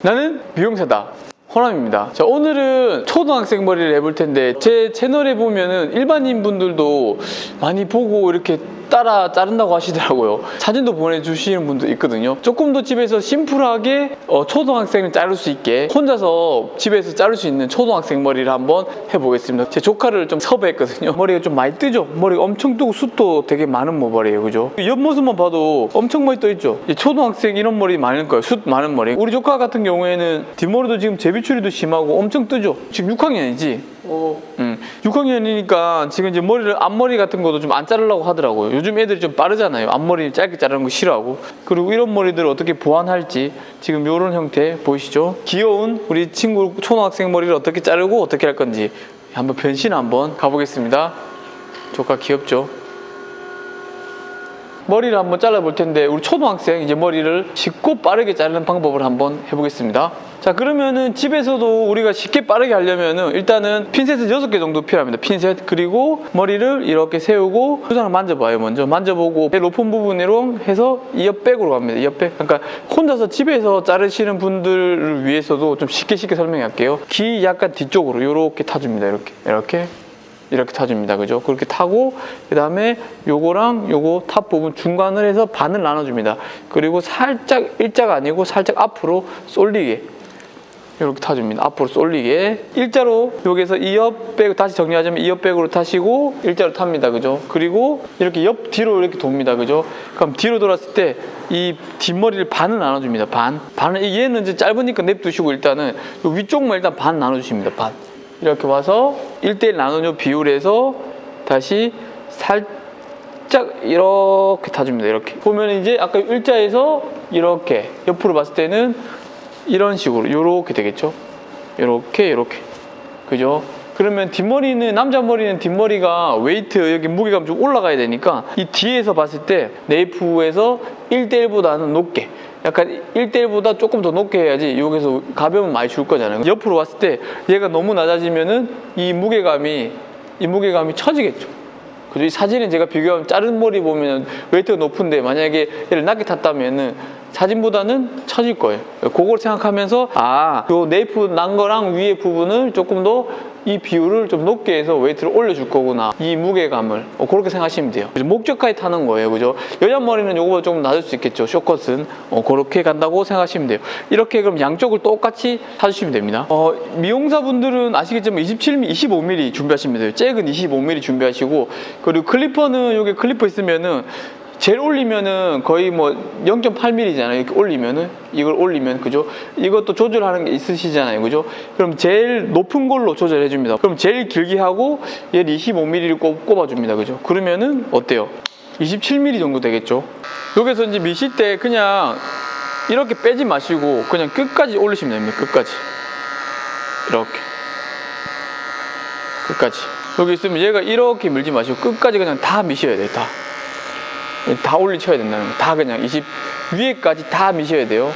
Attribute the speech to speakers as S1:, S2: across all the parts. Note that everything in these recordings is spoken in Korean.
S1: 나는 미용사다. 호남입니다. 자, 오늘은 초등학생 머리를 해볼 텐데, 제 채널에 보면은 일반인 분들도 많이 보고 이렇게 따라 자른다고 하시더라고요. 사진도 보내주시는 분도 있거든요. 조금 더 집에서 심플하게 어, 초등학생을 자를 수 있게 혼자서 집에서 자를 수 있는 초등학생 머리를 한번 해보겠습니다. 제 조카를 좀 섭외했거든요. 머리가 좀 많이 뜨죠? 머리가 엄청 뜨고 숱도 되게 많은 모발이에요. 그죠? 옆모습만 봐도 엄청 많이 떠있죠? 이 초등학생 이런 머리 많을 거예요. 숱 많은 머리. 우리 조카 같은 경우에는 뒷머리도 지금 재비추리도 심하고 엄청 뜨죠? 지금 6학년이지?
S2: 어,
S1: 음, 6학년이니까 지금 이제 머리를 앞머리 같은 것도 좀 안 자르려고 하더라고요. 요즘 애들이 좀 빠르잖아요. 앞머리 짧게 자르는 거 싫어하고. 그리고 이런 머리들을 어떻게 보완할지 지금 이런 형태 보이시죠? 귀여운 우리 친구 초등학생 머리를 어떻게 자르고 어떻게 할 건지 한번 변신 한번 가보겠습니다. 조카 귀엽죠? 머리를 한번 잘라 볼 텐데 우리 초등학생 이제 머리를 쉽고 빠르게 자르는 방법을 한번 해보겠습니다. 자 그러면은 집에서도 우리가 쉽게 빠르게 하려면은 일단은 핀셋을 6개 정도 필요합니다. 핀셋 그리고 머리를 이렇게 세우고 수장을 만져봐요 먼저 만져보고 높은 부분으로 해서 이어백으로 갑니다. 이어백 그러니까 혼자서 집에서 자르시는 분들을 위해서도 좀 쉽게 쉽게 설명할게요. 귀 약간 뒤쪽으로 이렇게 타줍니다. 이렇게 이렇게 이렇게 타줍니다. 그죠? 그렇게 타고 그 다음에 요거랑 요거 탑 부분 중간을 해서 반을 나눠줍니다. 그리고 살짝 일자가 아니고 살짝 앞으로 쏠리게 이렇게 타줍니다. 앞으로 쏠리게 일자로 여기서 이옆백 다시 정리하자면 이옆백으로 타시고 일자로 탑니다. 그죠? 그리고 이렇게 옆 뒤로 이렇게 돕니다. 그죠? 그럼 뒤로 돌았을 때 이 뒷머리를 반을 나눠줍니다. 반. 반을 얘는 이제 짧으니까 냅두시고 일단은 요 위쪽만 일단 반 나눠주십니다. 반. 이렇게 와서 1대1 나누는 비율에서 다시 살짝 이렇게 타줍니다. 이렇게. 보면 이제 아까 일자에서 이렇게 옆으로 봤을 때는 이런 식으로 이렇게 되겠죠. 이렇게 이렇게. 그죠? 그러면 뒷머리는 남자 머리는 뒷머리가 웨이트 여기 무게감 좀 올라가야 되니까 이 뒤에서 봤을 때 네이프에서 1대1보다는 높게 약간 1대1보다 조금 더 높게 해야지 여기서 가벼움 많이 줄 거잖아요. 옆으로 봤을 때 얘가 너무 낮아지면은 이 무게감이 이 무게감이 처지겠죠. 그죠? 이 사진에 제가 비교하면 자른 머리 보면 웨이트가 높은데 만약에 얘를 낮게 탔다면은 사진보다는 처질 거예요. 그걸 생각하면서 아, 요 네이프 난 거랑 위에 부분을 조금 더 이 비율을 좀 높게 해서 웨이트를 올려줄 거구나. 이 무게감을 어, 그렇게 생각하시면 돼요. 목적까지 타는 거예요. 그죠? 여자 머리는 요거보다 조금 낮을 수 있겠죠. 쇼컷은 어, 그렇게 간다고 생각하시면 돼요. 이렇게 그럼 양쪽을 똑같이 타주시면 됩니다. 어, 미용사분들은 아시겠지만 27mm, 25mm 준비하시면 돼요. 잭은 25mm 준비하시고 그리고 클리퍼는 여기 클리퍼 있으면은 제일 올리면은 거의 뭐 0.8mm잖아요. 이렇게 올리면은 이걸 올리면 그죠? 이것도 조절하는 게 있으시잖아요. 그죠? 그럼 제일 높은 걸로 조절해 줍니다. 그럼 제일 길게 하고 얘를 25mm를 꼽아 줍니다. 그죠? 그러면은 어때요? 27mm 정도 되겠죠? 여기서 이제 미실 때 그냥 이렇게 빼지 마시고 그냥 끝까지 올리시면 됩니다. 끝까지. 이렇게. 끝까지. 여기 있으면 얘가 이렇게 밀지 마시고 끝까지 그냥 다 미셔야 돼요. 다. 다 올리셔야 된다는 거. 다 그냥 20 위에까지 다 미셔야 돼요.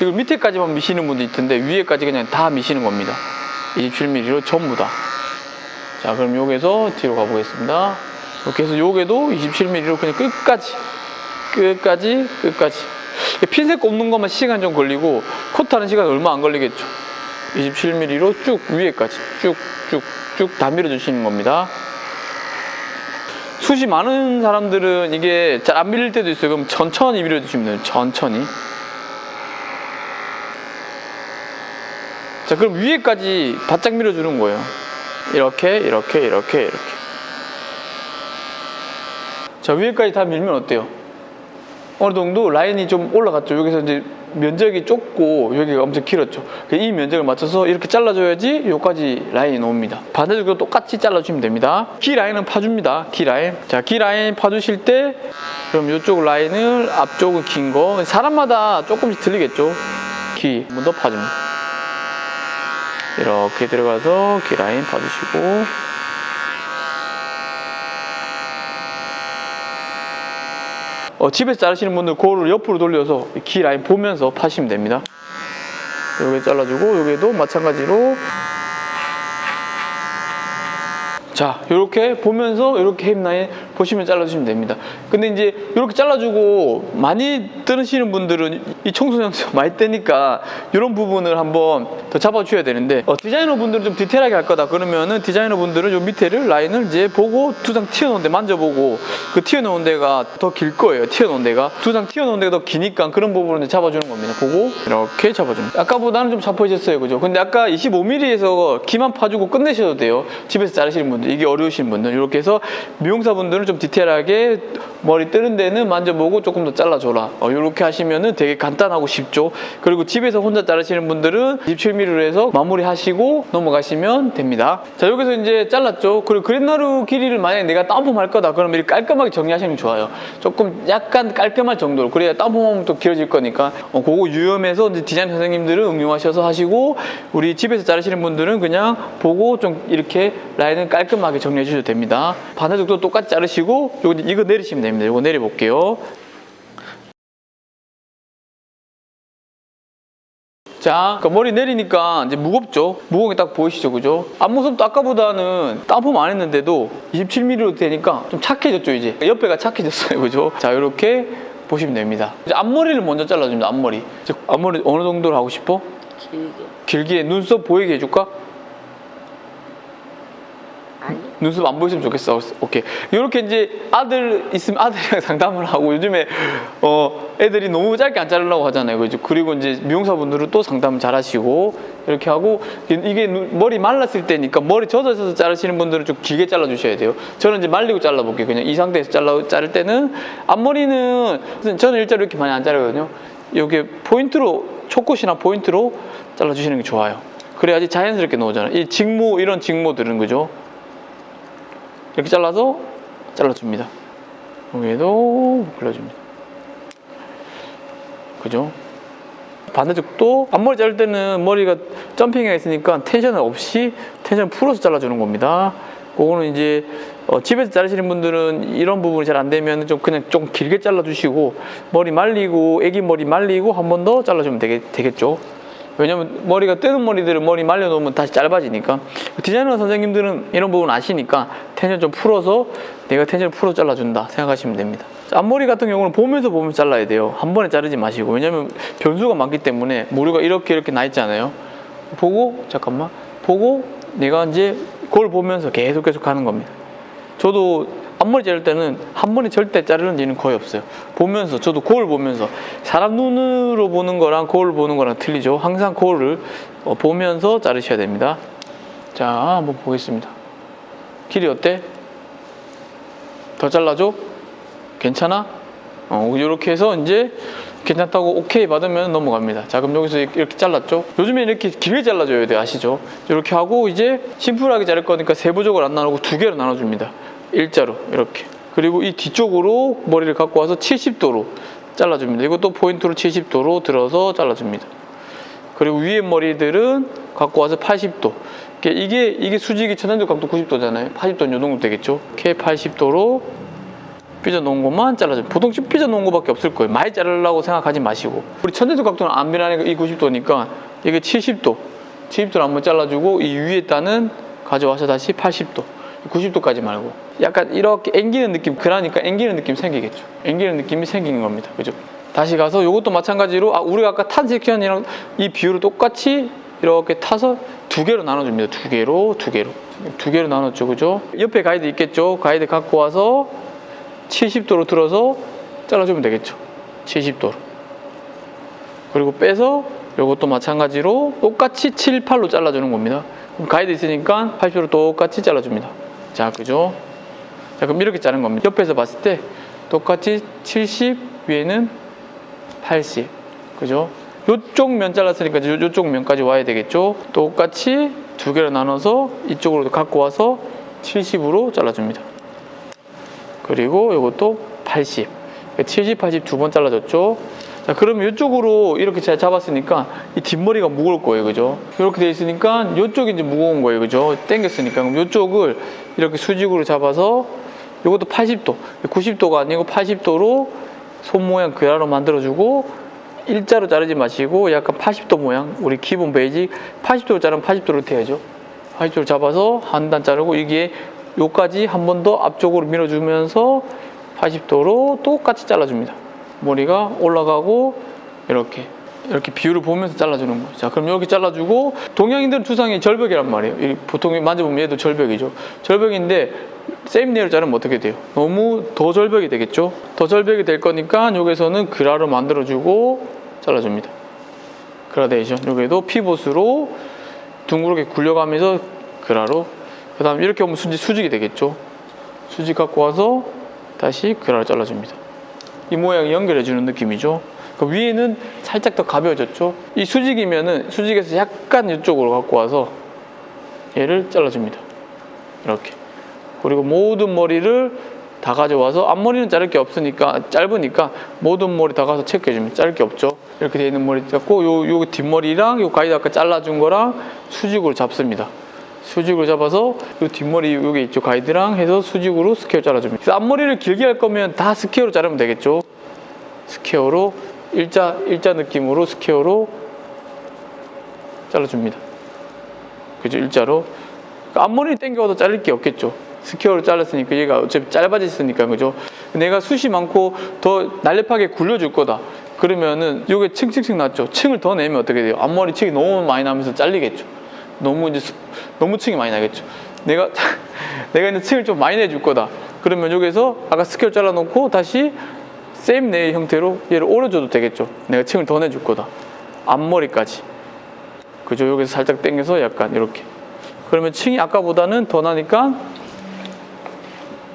S1: 이걸 밑에까지만 미시는 분도 있던데 위에까지 그냥 다 미시는 겁니다. 27mm로 전부 다. 자, 그럼 여기서 뒤로 가보겠습니다. 이렇게 해서 여기도 27mm로 그냥 끝까지, 끝까지, 끝까지. 핀셋 꼽는 것만 시간 좀 걸리고 코트하는 시간 얼마 안 걸리겠죠. 27mm로 쭉 위에까지 쭉, 쭉, 쭉 다 밀어주시는 겁니다. 숱이 많은 사람들은 이게 잘 안 밀릴 때도 있어요. 그럼 천천히 밀어주시면 돼요. 천천히. 자, 그럼 위에까지 바짝 밀어주는 거예요. 이렇게, 이렇게, 이렇게, 이렇게. 자, 위에까지 다 밀면 어때요? 어느 정도 라인이 좀 올라갔죠. 여기서 이제 면적이 좁고 여기가 엄청 길었죠. 그이 면적을 맞춰서 이렇게 잘라줘야지 여기까지 라인이 나옵니다. 반대쪽도 똑같이 잘라주시면 됩니다. 기 라인은 파줍니다. 기 라인. 자, 기 라인 파주실 때 그럼 이쪽 라인을 앞쪽은 긴 거. 사람마다 조금씩 틀리겠죠. 기 한 번 더 파줍니다. 이렇게 들어가서 기 라인 파주시고 어, 집에서 자르시는 분들 그거를 옆으로 돌려서 기 라인 보면서 파시면 됩니다. 여기 잘라주고 여기도 마찬가지로 자 이렇게 보면서 이렇게 햄 라인 보시면 잘라주시면 됩니다. 근데 이제 이렇게 잘라주고 많이 뜨시는 분들은 이 청소년수 많이 뜨니까 이런 부분을 한번 더 잡아줘야 되는데 어, 디자이너 분들은 좀 디테일하게 할 거다 그러면은 디자이너 분들은 요 밑에를 라인을 이제 보고 두 장 튀어놓은 데 만져보고 그 튀어놓은 데가 더 길 거예요. 튀어놓은 데가 두 장 튀어놓은 데가 더 기니까 그런 부분을 이제 잡아주는 겁니다. 보고 이렇게 잡아줍니다. 아까보다는 좀 잡혀졌어요, 그죠? 근데 아까 25mm에서 기만 파주고 끝내셔도 돼요. 집에서 자르시는 분들 이게 어려우신 분들 이렇게 해서 미용사 분들은 좀 디테일하게 머리 뜨는 데는 만져보고 조금 더 잘라줘라. 어, 이렇게 하시면은 되게 간단하고 쉽죠. 그리고 집에서 혼자 자르시는 분들은 27mm로 해서 마무리하시고 넘어가시면 됩니다. 자 여기서 이제 잘랐죠. 그리고 그랜나루 길이를 만약에 내가 다운펌 거다 그러면 이렇게 깔끔하게 정리하시는 게 좋아요. 조금 약간 깔끔할 정도로 그래야 다운펌하면 또 길어질 거니까 어, 그거 유념해서 이제 디자인 선생님들은 응용하셔서 하시고 우리 집에서 자르시는 분들은 그냥 보고 좀 이렇게 라인을 깔끔하게 정리해 주셔도 됩니다. 반대쪽도 똑같이 자르시고 요거 이제 이거 내리시면 됩니다. 이거 내려 볼게요. 자, 그 머리 내리니까 이제 무겁죠? 무거운 게 딱 보이시죠? 그죠? 앞모습도 아까보다는 땀폼 안 했는데도 27mm로 되니까 좀 착해졌죠, 이제. 옆에가 착해졌어요, 그죠? 자, 이렇게 보시면 됩니다. 이제 앞머리를 먼저 잘라줍니다, 앞머리. 앞머리 어느 정도로 하고 싶어?
S2: 길게
S1: 길게 눈썹 보이게 해줄까? 눈썹 안 보였으면 좋겠어. 오케이. 이렇게 이제 아들 있으면 아들이랑 상담을 하고 요즘에 어 애들이 너무 짧게 안 자르려고 하잖아요. 그죠? 그리고 이제 미용사분들은 또 상담을 잘 하시고 이렇게 하고 이게 눈- 머리 말랐을 때니까 머리 젖어서 자르시는 분들은 좀 길게 잘라 주셔야 돼요. 저는 이제 말리고 잘라 볼게요. 그냥 이 상태에서 잘라 자를 때는 앞머리는 저는 일자로 이렇게 많이 안 자르거든요. 이게 포인트로 초코시나 포인트로 잘라 주시는 게 좋아요. 그래야지 자연스럽게 나오잖아요. 이 직모 이런 직모들은 그죠? 이렇게 잘라서 잘라줍니다. 여기에도 골라줍니다. 그죠? 반대쪽도 앞머리 자를 때는 머리가 점핑이 있으니까 텐션을 없이 텐션을 풀어서 잘라주는 겁니다. 그거는 이제 어, 집에서 자르시는 분들은 이런 부분이 잘 안 되면 좀 그냥 좀 길게 잘라주시고 머리 말리고 애기 머리 말리고 한 번 더 잘라주면 되겠, 되겠죠. 왜냐면 머리가 뜨는 머리들은 머리 말려놓으면 다시 짧아지니까. 디자이너 선생님들은 이런 부분 아시니까 텐션 좀 풀어서 내가 텐션을 풀어 잘라준다 생각하시면 됩니다. 자, 앞머리 같은 경우는 보면서 보면서 잘라야 돼요. 한 번에 자르지 마시고. 왜냐면 변수가 많기 때문에 머리가 이렇게 이렇게 나 있잖아요. 보고 잠깐만. 보고 내가 이제 그걸 보면서 계속 계속 하는 겁니다. 저도 앞머리 자를 때는 한 번에 절대 자르는 일은 거의 없어요. 보면서 저도 거울 보면서 사람 눈으로 보는 거랑 거울 보는 거랑 틀리죠. 항상 거울을 어, 보면서 자르셔야 됩니다. 자, 한번 보겠습니다. 길이 어때? 더 잘라줘? 괜찮아? 어, 이렇게 해서 이제 괜찮다고 오케이 받으면 넘어갑니다. 자, 그럼 여기서 이렇게 잘랐죠? 요즘에 이렇게 길게 잘라줘야 돼요. 아시죠? 이렇게 하고 이제 심플하게 자를 거니까 세부적으로 안 나누고 두 개로 나눠줍니다. 일자로 이렇게. 그리고 이 뒤쪽으로 머리를 갖고 와서 70도로 잘라줍니다. 이것도 포인트로 70도로 들어서 잘라줍니다. 그리고 위에 머리들은 갖고 와서 80도. 이게 이게, 수직이 천연적 각도 90도잖아요. 80도는 요 정도 되겠죠. 이렇게 80도로 삐져 놓은 것만 잘라줘요. 보통 좀 삐져 놓은 것밖에 없을 거예요. 많이 자르려고 생각하지 마시고. 우리 천연적 각도는 안 변하니까 이 90도니까 이게 70도. 70도를 한번 잘라주고 이 위에 따는 가져와서 다시 80도. 90도까지 말고. 약간 이렇게 앵기는 느낌 그러니까 앵기는 느낌 생기겠죠. 앵기는 느낌이 생기는 겁니다. 그죠? 다시 가서 이것도 마찬가지로 아 우리가 아까 탄 섹션이랑 이 비율을 똑같이 이렇게 타서 두 개로 나눠줍니다. 두 개로 두 개로. 두 개로 나눴죠. 그죠? 옆에 가이드 있겠죠? 가이드 갖고 와서 70도로 들어서 잘라주면 되겠죠. 70도로. 그리고 빼서 이것도 마찬가지로 똑같이 7, 8로 잘라주는 겁니다. 그럼 가이드 있으니까 80도로 똑같이 잘라줍니다 자, 그죠? 자, 그럼 이렇게 자른 겁니다. 옆에서 봤을 때 똑같이 70, 위에는 80. 그죠? 요쪽 면 잘랐으니까 요- 요쪽 면까지 와야 되겠죠? 똑같이 두 개로 나눠서 이쪽으로 갖고 와서 70으로 잘라줍니다. 그리고 이것도 80. 70, 80 두 번 잘라줬죠? 자, 그러면 이쪽으로 이렇게 잘 잡았으니까 이 뒷머리가 무거울 거예요. 그죠? 이렇게 돼 있으니까 이쪽이 이제 무거운 거예요. 그죠? 당겼으니까. 그럼 이쪽을 이렇게 수직으로 잡아서 이것도 80도, 90도가 아니고 80도로 손 모양 그라로 만들어주고 일자로 자르지 마시고 약간 80도 모양, 우리 기본 베이직 80도로 자르면 80도로 돼야죠. 80도로 잡아서 한 단 자르고 이게 요까지 한 번 더 앞쪽으로 밀어주면서 80도로 똑같이 잘라줍니다. 머리가 올라가고 이렇게 이렇게 비율을 보면서 잘라주는 거예요. 자, 그럼 이렇게 잘라주고 동양인들은 투상이 절벽이란 말이에요. 이 보통 만져보면 얘도 절벽이죠. 절벽인데 세임 네일 자르면 어떻게 돼요? 너무 더 절벽이 되겠죠? 더 절벽이 될 거니까 여기서는 그라로 만들어주고 잘라줍니다. 그라데이션. 여기도 피봇으로 둥그렇게 굴려가면서 그라로 그 다음 이렇게 오면 수직, 수직이 되겠죠. 수직 갖고 와서 다시 그라를 잘라줍니다. 이 모양이 연결해주는 느낌이죠. 그 위에는 살짝 더 가벼워졌죠. 이 수직이면은 수직에서 약간 이쪽으로 갖고 와서 얘를 잘라줍니다. 이렇게. 그리고 모든 머리를 다 가져와서 앞머리는 자를 게 없으니까 짧으니까 모든 머리 다 가서 체크해주면 자를 게 없죠. 이렇게 되어 있는 머리 잡고 요, 요 뒷머리랑 요 가이드 아까 잘라준 거랑 수직으로 잡습니다. 수직으로 잡아서 요 뒷머리 여기 있죠 가이드랑 해서 수직으로 스퀘어 잘라줍니다. 앞머리를 길게 할 거면 다 스퀘어로 자르면 되겠죠. 스퀘어로 일자 일자 느낌으로 스퀘어로 잘라줍니다. 그죠 일자로 그러니까 앞머리 땡겨도 자를 게 없겠죠. 스퀘어로 잘랐으니까 얘가 어차피 짧아졌으니까 그죠. 내가 숱이 많고 더 날렵하게 굴려줄 거다. 그러면은 요게 층층층 났죠. 층을 더 내면 어떻게 돼요? 앞머리 층이 너무 많이 나면서 잘리겠죠. 너무 이제 수- 너무 층이 많이 나겠죠. 내가 내가 이제 층을 좀 많이 내줄 거다. 그러면 여기서 아까 스퀘어 잘라놓고 다시 세임 네일 형태로 얘를 오려줘도 되겠죠. 내가 층을 더 내줄 거다. 앞머리까지. 그죠? 여기서 살짝 당겨서 약간 이렇게. 그러면 층이 아까보다는 더 나니까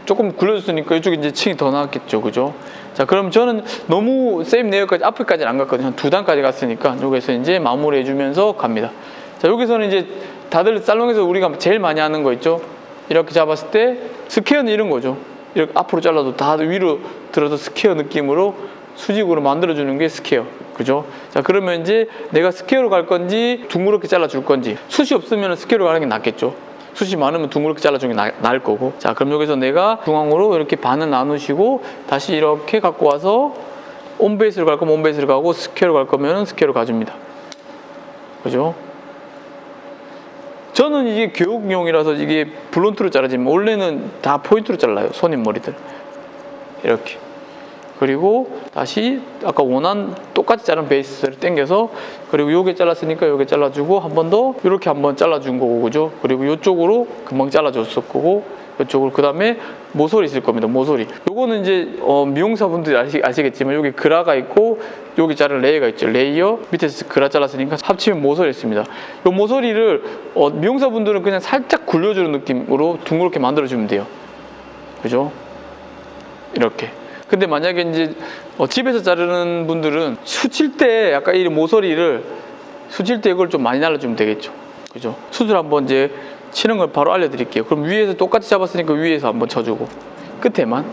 S1: 조금 굴려줬으니까 이쪽에 이제 층이 더 나왔겠죠. 그죠? 자, 그럼 저는 너무 세임 네일까지 앞에까지는 안 갔거든요. 한 두 단까지 갔으니까 여기서 이제 마무리 해 주면서 갑니다. 자, 여기서는 이제 다들 살롱에서 우리가 제일 많이 하는 거 있죠? 이렇게 잡았을 때 스퀘어는 이런 거죠. 이렇게 앞으로 잘라도 다 위로 들어서 스퀘어 느낌으로 수직으로 만들어주는 게 스퀘어. 그죠? 자, 그러면 이제 내가 스퀘어로 갈 건지 둥그렇게 잘라줄 건지 숱이 없으면 스퀘어로 가는 게 낫겠죠. 숱이 많으면 둥그렇게 잘라주는 게 나, 나을 거고. 자, 그럼 여기서 내가 중앙으로 이렇게 반을 나누시고 다시 이렇게 갖고 와서 온베이스로 갈 거면 온베이스로 가고 스퀘어로 갈 거면 스퀘어로 가줍니다. 그죠? 저는 이게 교육용이라서 이게 블론트로 자르지만 원래는 다 포인트로 잘라요. 손님 머리들. 이렇게. 그리고 다시 아까 원한 똑같이 자른 베이스를 당겨서 그리고 요게 잘랐으니까 요게 잘라주고 한 번 더 이렇게 한 번 잘라준 거고 그죠? 그리고 요쪽으로 금방 잘라줬을 거고 이쪽으로 그 다음에 모서리 있을 겁니다. 모서리. 요거는 이제 어, 미용사분들이 아시, 아시겠지만 여기 그라가 있고 여기 자른 레이어가 있죠. 레이어 밑에서 그라 잘랐으니까 합치면 모서리 있습니다. 요 모서리를 어, 미용사분들은 그냥 살짝 굴려주는 느낌으로 둥그렇게 만들어주면 돼요. 그죠? 이렇게. 근데 만약에 이제 어, 집에서 자르는 분들은 수칠 때 약간 이 모서리를 수칠 때 이걸 좀 많이 날라주면 되겠죠. 그죠? 수술 한번 이제 치는 걸 바로 알려드릴게요. 그럼 위에서 똑같이 잡았으니까 위에서 한번 쳐주고 끝에만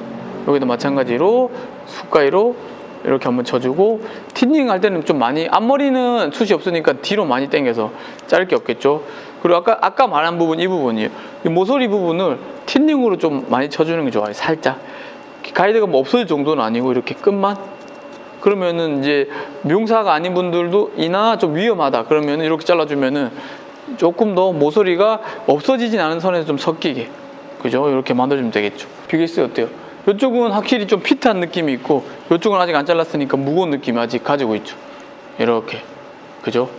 S1: 여기도 마찬가지로 숟가위로 이렇게 한번 쳐주고 티닝 할 때는 좀 많이 앞머리는 숱이 없으니까 뒤로 많이 당겨서 자를 게 없겠죠. 그리고 아까 아까 말한 부분 이 부분이에요. 이 모서리 부분을 티닝으로 좀 많이 쳐주는 게 좋아요. 살짝 가이드가 뭐 없어질 정도는 아니고 이렇게 끝만 그러면은 이제 미용사가 아닌 분들도 이나 좀 위험하다 그러면 이렇게 잘라주면은 조금 더 모서리가 없어지진 않은 선에서 좀 섞이게. 그죠? 이렇게 만들어주면 되겠죠. 비교했어요 어때요? 이쪽은 확실히 좀 핏한 느낌이 있고 이쪽은 아직 안 잘랐으니까 무거운 느낌이 아직 가지고 있죠. 이렇게. 그죠?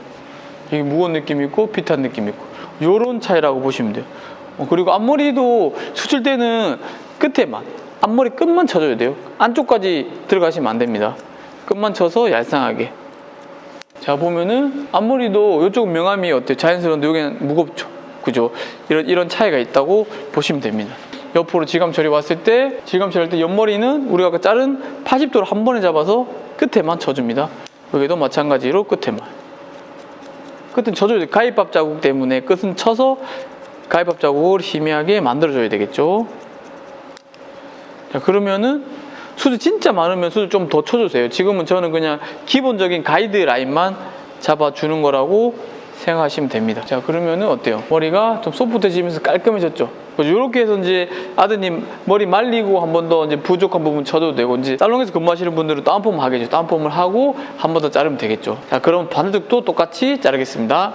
S1: 이게 무거운 느낌이 있고 핏한 느낌이 있고. 요런 차이라고 보시면 돼요. 어, 그리고 앞머리도 수출 때는 끝에만 앞머리 끝만 쳐줘야 돼요. 안쪽까지 들어가시면 안 됩니다. 끝만 쳐서 얄쌍하게 자 보면은 앞머리도 이쪽은 명암이 어때요? 자연스러운데 여기는 무겁죠. 그죠? 이런 이런 차이가 있다고 보시면 됩니다. 옆으로 지감 처리 왔을 때 지감 처리할 때 옆머리는 우리가 아까 자른 80도로 한 번에 잡아서 끝에만 쳐줍니다. 여기도 마찬가지로 끝에만. 끝은 쳐줘야 돼. 가위밥 자국 때문에 끝은 쳐서 가위밥 자국을 희미하게 만들어줘야 되겠죠. 자 그러면은 수도 진짜 많으면 수도 좀 더 쳐주세요. 지금은 저는 그냥 기본적인 가이드 라인만 잡아주는 거라고 생각하시면 됩니다. 자, 그러면은 어때요? 머리가 좀 소프트해지면서 깔끔해졌죠? 이렇게 해서 이제 아드님 머리 말리고 한 번 더 이제 부족한 부분 쳐도 되고 이제 살롱에서 근무하시는 분들은 다운펌 하겠죠. 다운펌을 하고 한 번 더 자르면 되겠죠. 자, 그럼 반대쪽도 똑같이 자르겠습니다.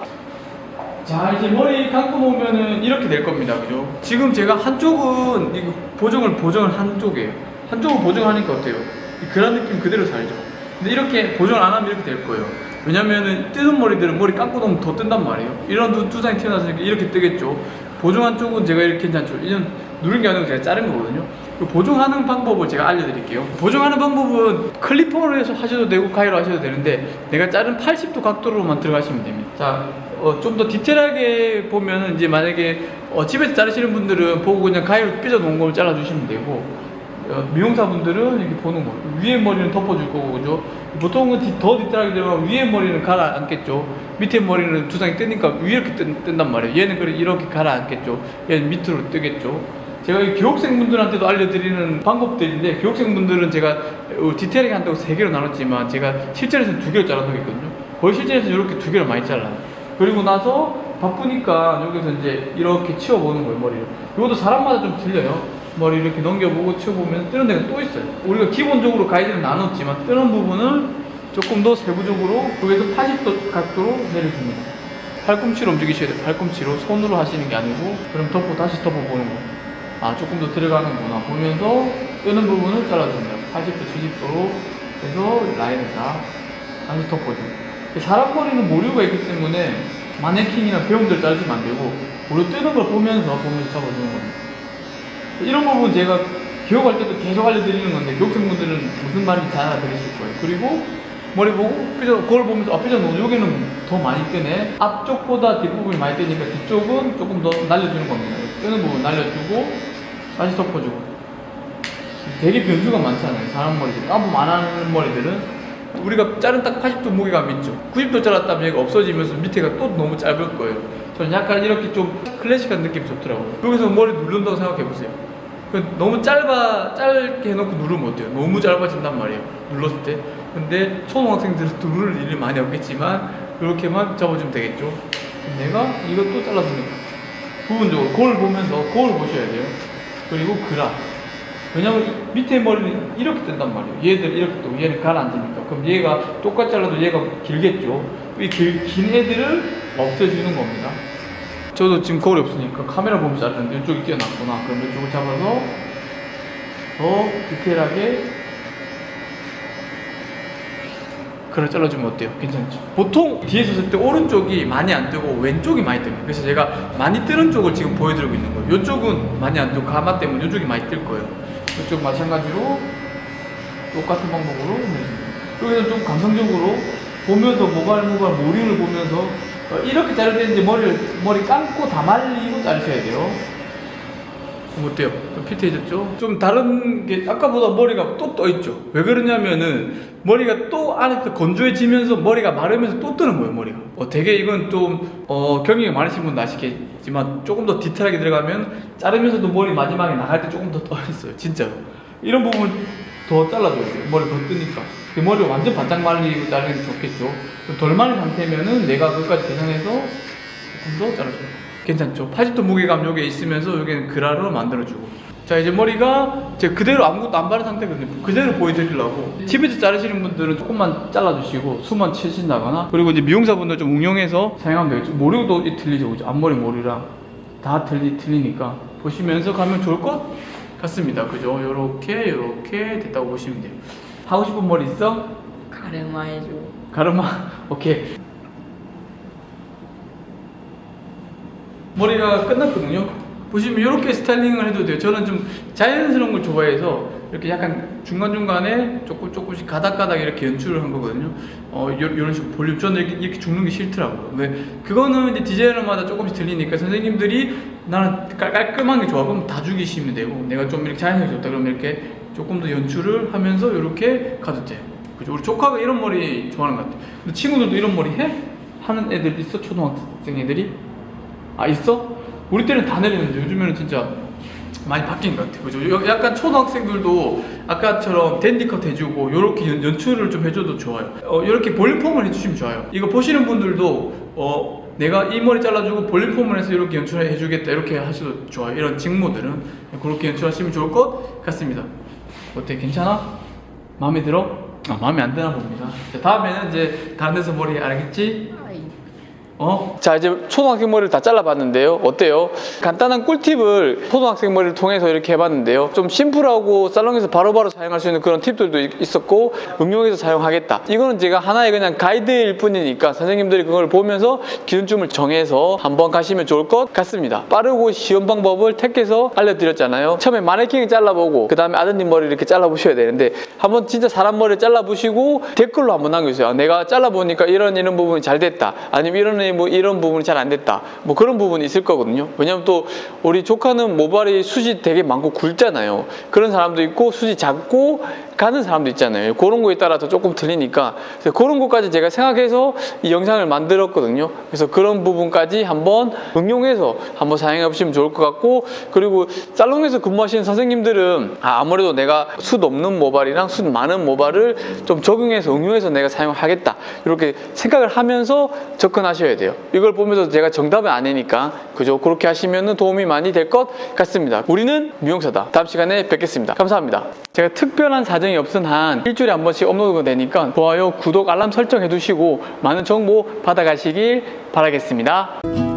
S1: 자 이제 머리 감고 보면은 이렇게 될 겁니다 그죠 지금 제가 한쪽은 이거 보정을 보정을 한쪽이에요 한쪽을 보정하니까 어때요? 이 그런 느낌 그대로 살죠. 근데 이렇게 보정을 안 하면 이렇게 될 거예요. 왜냐면은 뜨는 머리들은 머리 감고 놓으면 더 뜬단 말이에요. 이런 두, 두상이 튀어나왔으니까 이렇게 뜨겠죠. 보정한 쪽은 제가 이렇게 괜찮죠. 이건 누른 게 아니고 제가 자른 거거든요. 그 보정하는 방법을 제가 알려드릴게요. 보정하는 방법은 클리퍼로 해서 하셔도 되고 가위로 하셔도 되는데 내가 자른 80도 각도로만 들어가시면 됩니다. 자 어, 좀 더 디테일하게 보면은 이제 만약에 어, 집에서 자르시는 분들은 보고 그냥 가위로 삐져 놓은 걸 잘라주시면 되고 어, 미용사분들은 이렇게 보는 거. 위에 머리는 덮어줄 거고 그죠? 보통은 디- 더 디테일하게 들어가면 위에 머리는 가라앉겠죠. 밑에 머리는 두상이 뜨니까 위에 이렇게 뜬, 뜬단 말이에요. 얘는 그래 이렇게 가라앉겠죠. 얘는 밑으로 뜨겠죠. 제가 이 교육생분들한테도 알려드리는 방법들인데 교육생분들은 제가 어, 디테일하게 한다고 세 개로 나눴지만 제가 실전에서는 두 개로 잘라놓겠거든요. 거의 실전에서 이렇게 두 개를 많이 잘라요. 그리고 나서 바쁘니까 여기서 이제 이렇게 치워보는 거예요 머리를. 이것도 사람마다 좀 틀려요 머리 이렇게 넘겨보고 치워보면 뜨는 데가 또 있어요. 우리가 기본적으로 가이드는 나눴지만 뜨는 부분을 조금 더 세부적으로 여기서 80도 각도로 내려줍니다. 팔꿈치로 움직이셔야 돼요. 팔꿈치로 손으로 하시는 게 아니고 그럼 덮고 다시 덮어보는 거 아 조금 더 들어가는구나 보면서 뜨는 부분을 잘라줍니다. 80도 70도로 해서 라인을 다 다시 덮어주고 사람 머리는 모류가 있기 때문에 마네킹이나 배우들 자르시면 안 되고 모류 뜨는 걸 보면서 보면서 잡아주는 겁니다 이런 부분 제가 기억할 때도 계속 알려드리는 건데 교육생분들은 무슨 말인지 잘 알아들으실 거예요. 그리고 머리 보고 삐져 그걸 보면서 아 삐져 너 여기는 더 많이 뜨네. 앞쪽보다 뒷부분이 많이 뜨니까 뒤쪽은 조금 더 날려주는 겁니다. 뜨는 부분 날려주고 다시 덮어주고. 되게 변수가 많잖아요 사람 머리들. 까부 안 하는 머리들은. 우리가 자른 딱 80도 무게감 있죠. 90도 잘랐다면 얘가 없어지면서 밑에가 또 너무 짧을 거예요 저는 약간 이렇게 좀 클래식한 느낌이 좋더라고요. 여기서 머리 누른다고 생각해 보세요. 그 너무 짧아 짧게 해놓고 누르면 어때요? 너무 짧아진단 말이에요 눌렀을 때. 근데 초등학생들은 누를 일이 많이 없겠지만 이렇게만 잡아주면 되겠죠. 내가 이것도 잘라주니까 부분적으로 거울 보면서 거울 보셔야 돼요. 그리고 그라. 왜냐면 이 밑에 머리는 이렇게 뜬단 말이에요. 얘들 이렇게 뜨고 얘는 가라앉으니까. 그럼 얘가 똑같이 잘라도 얘가 길겠죠. 이긴 애들을 없애주는 겁니다 저도 지금 거울이 없으니까 카메라 보면서 자르는데 이쪽이 뛰어났구나 그럼 이쪽을 잡아서 더 디테일하게 그걸 잘라주면 어때요? 괜찮죠? 보통 뒤에서 쓸 때 오른쪽이 많이 안 뜨고 왼쪽이 많이 뜹니다 그래서 제가 많이 뜨는 쪽을 지금 보여드리고 있는 거예요 이쪽은 많이 안 뜨고 가마 때문에 이쪽이 많이 뜰 거예요 이쪽 마찬가지로 똑같은 방법으로. 여기서 좀 감성적으로 보면서 모발 모발 모리를 보면서 어, 이렇게 자를 때 이제 머리를 머리 감고 다 말리고 자르셔야 돼요. 어때요? 좀 피트해졌죠? 좀 다른 게 아까보다 머리가 또 떠 있죠. 왜 그러냐면은 머리가 또 안에서 건조해지면서 머리가 마르면서 또 뜨는 거예요 머리가. 어, 되게 이건 좀 어, 경력이 많으신 분은 아시겠지만 조금 더 디테일하게 들어가면 자르면서도 머리 마지막에 나갈 때 조금 더 떠 있어요 진짜로. 이런 부분 더 잘라줘야 돼요. 머리 더 뜨니까. 그 머리를 완전 바짝 말리고 자르는 게 좋겠죠. 좀덜 말린 상태면은 내가 그것까지 계산해서 조금 더 잘라줘요. 괜찮죠? 80도 무게감 여기에 있으면서 여기는 그라로 만들어주고. 자 이제 머리가 이제 그대로 아무것도 안 바른 상태거든요. 그대로 보여드리려고. 집에서 자르시는 분들은 조금만 잘라주시고 수만 치신다거나 그리고 이제 미용사분들 좀 응용해서 사용하면 되겠죠. 모류도 이 틀리죠, 그죠? 앞머리 모류랑 다 틀리 틀리니까 보시면서 가면 좋을 것 같습니다. 그죠? 요렇게 요렇게 됐다고 보시면 돼요. 하고 싶은 머리 있어?
S2: 가르마 해줘.
S1: 가르마? 오케이. 머리가 끝났거든요. 보시면 이렇게 스타일링을 해도 돼요. 저는 좀 자연스러운 걸 좋아해서 이렇게 약간 중간중간에 조금 조금씩 가닥가닥 이렇게 연출을 한 거거든요. 어 요, 이런 식으로 볼륨. 저는 이렇게, 이렇게 죽는 게 싫더라고요. 왜? 그거는 이제 디자이너마다 조금씩 틀리니까 선생님들이 나는 깔, 깔끔한 게 좋아. 그럼 다 죽이시면 되고 내가 좀 이렇게 자연스럽게 좋다. 그러면 이렇게 조금 더 연출을 하면서 이렇게 가도 돼요 그죠? 우리 조카가 이런 머리 좋아하는 것 같아. 근데 친구들도 이런 머리 해? 하는 애들 있어? 초등학생 애들이? 아 있어? 우리 때는 다 내리는데 요즘에는 진짜 많이 바뀐 것 같아. 그죠? 요- 약간 초등학생들도 아까처럼 댄디컷 해주고 이렇게 연, 출을 좀 해줘도 좋아요. 어, 이렇게 볼륨폼을 해주시면 좋아요. 이거 보시는 분들도 어, 내가 이 머리 잘라주고 볼륨폼을 해서 이렇게 연출해 주겠다 이렇게 하셔도 좋아요. 이런 직모들은 그렇게 연출하시면 좋을 것 같습니다. 어때? 괜찮아? 마음에 들어? 아, 마음에 안 드나 봅니다. 자, 다음에는 이제 다른 데서 머리 알겠지?
S2: 어?
S1: 자 이제 초등학생 머리를 다 잘라봤는데요. 어때요? 간단한 꿀팁을 초등학생 머리를 통해서 이렇게 해봤는데요. 좀 심플하고 살롱에서 바로바로 사용할 수 있는 그런 팁들도 있- 있었고 응용해서 사용하겠다. 이거는 제가 하나의 그냥 가이드일 뿐이니까 선생님들이 그걸 보면서 기준점을 정해서 한번 가시면 좋을 것 같습니다. 빠르고 쉬운 방법을 택해서 알려드렸잖아요. 처음에 마네킹을 잘라보고 그 다음에 아드님 머리를 이렇게 잘라보셔야 되는데 한번 진짜 사람 머리를 잘라보시고 댓글로 한번 남겨주세요. 아, 내가 잘라보니까 이런 이런 부분이 잘 됐다. 아니면 이런 뭐 이런 부분이 잘 안 됐다. 뭐 그런 부분이 있을 거거든요. 왜냐면 또 우리 조카는 모발이 숱이 되게 많고 굵잖아요. 그런 사람도 있고 숱이 작고 가는 사람도 있잖아요. 그런 거에 따라서 조금 틀리니까. 그래서 그런 것까지 제가 생각해서 이 영상을 만들었거든요. 그래서 그런 부분까지 한번 응용해서 한번 사용해 보시면 좋을 것 같고 그리고 살롱에서 근무하시는 선생님들은 아, 아무래도 내가 숱 없는 모발이랑 숱 많은 모발을 좀 적용해서 응용해서 내가 사용하겠다. 이렇게 생각을 하면서 접근 돼요. 이걸 보면서 제가 정답은 아니니까 그죠? 그렇게 하시면 도움이 많이 될 것 같습니다. 우리는 미용사다. 다음 시간에 뵙겠습니다. 감사합니다. 제가 특별한 사정이 없은 한 일주일에 한 번씩 업로드가 되니까 좋아요 구독 알람 설정해 두시고 많은 정보 받아가시길 바라겠습니다